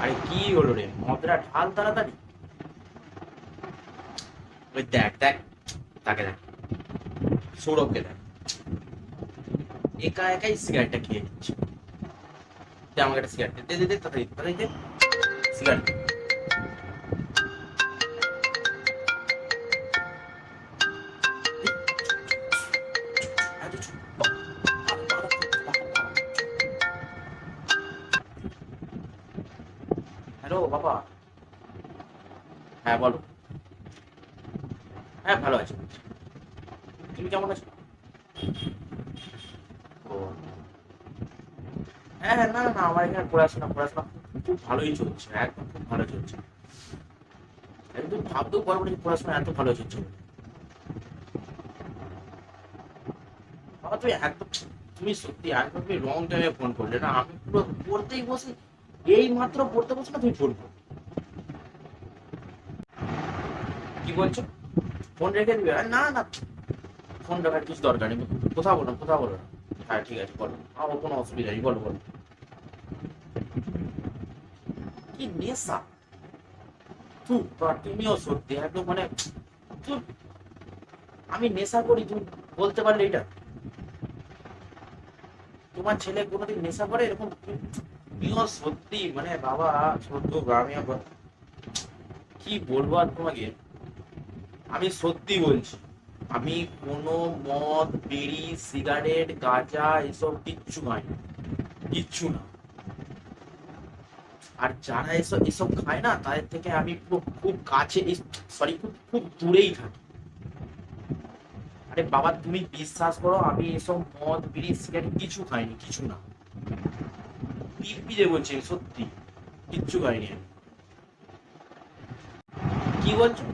আরে কি হলো রে মদরা ঢাল তাড়াতাড়ি ওই দেখ দেখ তাকে দেখ সৌরভকে দেখ একা একাই সিগারেটটা খেয়ে নিচ্ছে দে আমাকে একটা সিগারেট দে দে দে তাড়াতাড়ি তাড়াতাড়ি দে সিগারেট হ্যালো, বাবা। হ্যাঁ বলো। হ্যাঁ ভালো আছি। তুমি কেমন আছো? হ্যাঁ হ্যাঁ না না আমার এখানে পড়াশোনা পড়াশোনা খুব ভালোই চলছে, একদম খুব ভালো চলছে। একদম ভাবতেও পারব না পড়াশোনা এত ভালো চলছে বাবা, তুমি একদম, তুমি সত্যি একদম রং টাইমে ফোন করলে না, আমি পুরো পড়তেই বসে এই মাত্র পড়তে বসে না তুমি ফোন কি বলছো? ফোন রেখে দিবে? না না। ফোন রাখার কিছু দরকার নেই। কোথাও বলো কোথাও বলো। হ্যাঁ ঠিক আছে, বলো। আমার কোনো অসুবিধা নেই, বলো বলো। কি নেশা? তুমিও সত্যি, একদম মানে আমি নেশা করি, তুমি বলতে পারলে এটা। তোমার ছেলে কোনোদিন নেশা করে? এরকম তুমিও সত্যি মানে বাবা আমি কি বলব আর তোমাকে? আমি সত্যি বলছি, আমি কোনো মদ, বিড়ি, সিগারেট, গাঁজা, এসব কিচ্ছু খাই কিচ্ছু না। আর যারা এসব এসব খায় না, তাদের থেকে আমি খুব কাছে সরি খুব খুব দূরেই থাকি। আরে বাবা, তুমি বিশ্বাস করো, আমি এসব মদ, বিড়ি, সিগারেট কিছু খাইনি, কিছু না। পিড়পিড়ে বলছি, আমি সত্যি কিচ্ছু খাইনি কি বলছো?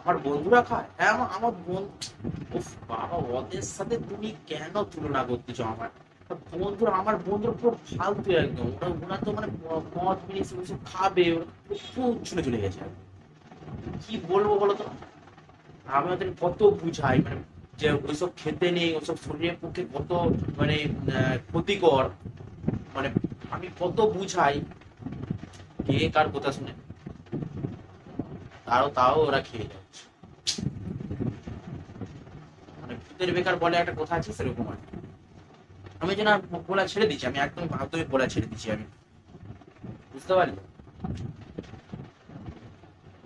আমার বন্ধুরা খায়? হ্যাঁ আমার বন্ধু উফ, বাবা, ওদের সাথে তুমি কেন তুলনা করতেছো আমার? বন্ধুরা আমার বন্ধুরা পুরো ফালতু একদম। ওরা ওরা তো মানে মদ এসব এসব খাবে খুব ছুটে চলে গেছে। কি বলব বলো তো? আমি ওদের কত বুঝাই মানে যে ওইসব খেতে নেই, ওসব শরীরের পক্ষে কত মানে ক্ষতিকর। মানে আমি কত বুঝাই, কে কার কথা শুনে। তাও তাও ওরা খেয়ে যাচ্ছে। মানে ভূতের বেকার বলে একটা কথা আছে সেরকম আর আমি যেন বলা ছেড়ে দিচ্ছি আমি একদম একদমই বলা ছেড়ে দিচ্ছি আমি। বুঝতে পারলি?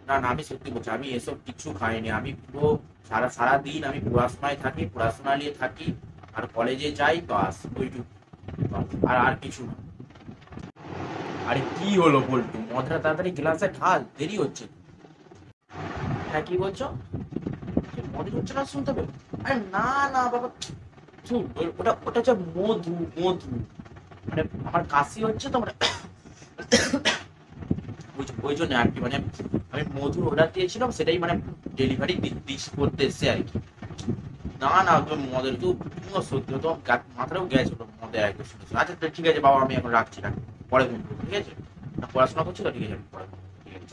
না না, আমি সত্যি বলছি, আমি এসব কিছু খাইনি। আমি পুরো সারা সারা দিন আমি পড়াশোনায় থাকি, পড়াশোনা নিয়ে থাকি, আর কলেজে যাই, বাস, ওইটুকু। আর আর কিছু না। আরে কি হলো মদরা তাড়াতাড়ি গ্লাসে ঢাল, দেরি হচ্ছে। হ্যাঁ কি বলছো? মনে হচ্ছে না শুনতে হবে? আরে না না, বাবা। ওটা ওটা হচ্ছে মধু মধু। মানে আমার কাশি হচ্ছে তো মানে ওই- ওই জন্য আর কি। মানে আমি মধুর অর্ডার দিয়েছিলাম, সেটাই মানে ডেলিভারি করতে এসছে আর কি। না না সত্যি মাথাটাও একদম শুনেছো। আচ্ছা ঠিক আছে, বাবা, আমি এখন রাখছি পরে ঠিক আছে? না, পড়াশোনা করছি তো, ঠিক আছে পরে ঠিক আছে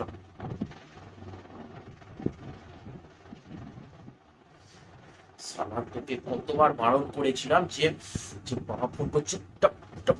তোকে কতবার বারণ করেছিলাম যে যে বাবা ফোন করছে, টপ টপ